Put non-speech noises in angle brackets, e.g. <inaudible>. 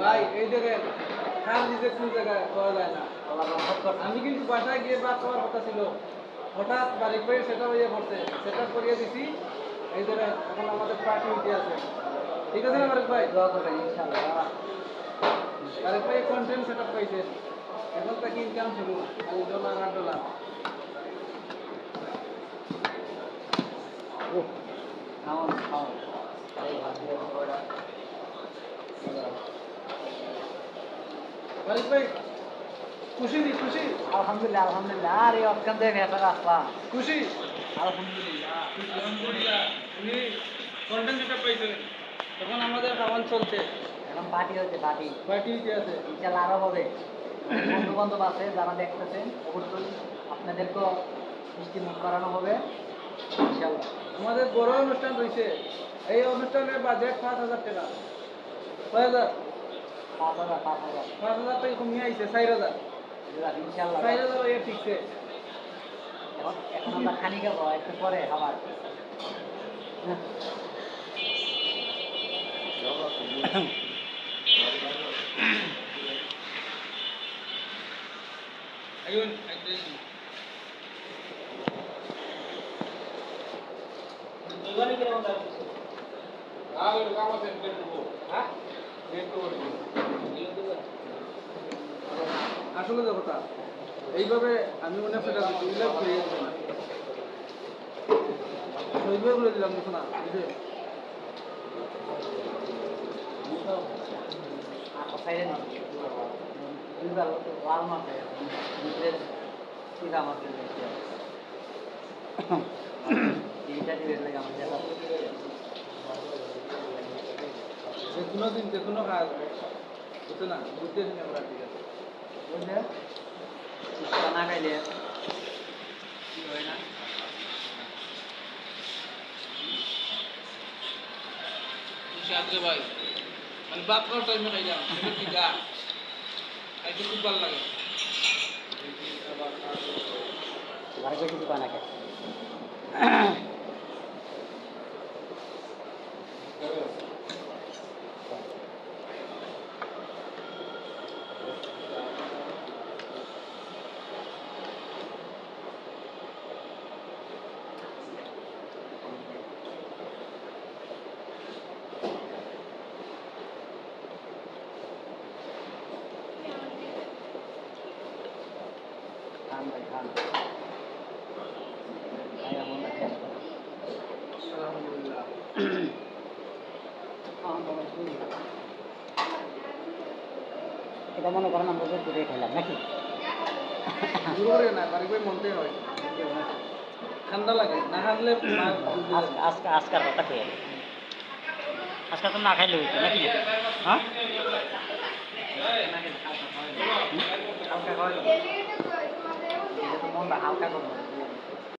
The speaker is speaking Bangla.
ভাই এই দেখেন খাল দিতে কোন জায়গায় পাওয়া যায় না। আমি কিন্তু বাসায় গিয়ে বাদ খাওয়ার কথা ছিল। হঠাৎ বাড়ির পেয়ে সেটা হয়ে পড়ছে। সেটা করিয়ে দিছি। এই দেখেন এখন আমাদের পার্টি হইতে আছে। ঠিক আছে না বারিক ভাই? দোয়া করবেন ইনশাআল্লাহ। বারিক ভাই কন্টেন্ট সেট আপ পাইছে। এখন তাকে ইনকাম শুরু। ডলার আর ডলার খাওয়ান খাওয়ান ভাই খুশি খুশি? আলহামদুলিল্লাহ আলহামদুলিল্লাহ। আর এই অপশন দিয়ে ভেতরে আসলাম খুশি? আলহামদুলিল্লাহ। আলহামদুলিল্লাহ। উনি কন্টেন্ট সেট আপ এখন আমাদের খাওয়ান চলছে। এখন পার্টি হচ্ছে পার্টি পার্টি হইতে আছে। ইনশাল্লাহ আরও হবে। বন্ধু বান্ধব আছে যারা দেখতেছেন অবশ্যই আপনাদেরকেও মিষ্টি মুখ করানো হবে। আমাদের বড় অনুষ্ঠান রয়েছে এই অনুষ্ঠানের বাজেট পাঁচ হাজার টাকা। ছয় হাজার। পাঁচ হাজার পাঁচ হাজার। পাঁচ হাজার টাকা কমিয়ে আইছে চার হাজার। চার হাজার হয়ে ঠিকছে। এখন আমরা খানি খাব একটু পরে খাবার। ayun ayun দোকানে কীরকম দাম Ah, lo vamos a hacer tubo. আসলে তা এইভাবে আমি মনে হয় বলে দিলাম দেখো না? বুঝে <coughs> <coughs> যে কোনো দিন যে কোনো কাজ বুঝছ না? বুঝতে আমরা ঠিক আছে? বুঝলে? না খাইলে কি হয় না? সাথে ভাই। মানে বাপ করার টাইমে খাই যাও কি গা খাইতে খুব ভালো লাগে। ঘরে কিছু পায় না খায় খান ভাই খান খাই এমন না শেষ করে আলহামদুলিল্লাহ এটা মনে করেন আমরা যে করে খেলাম নাকি? দূর না বাড়ি মনতে হয়। ঠান্ডা লাগে না আজ- আজকে আজকার কথা কই আজকে তো না খাইলে হইতো নাকি? হ্যাঁ। 其实我们大家都不懂。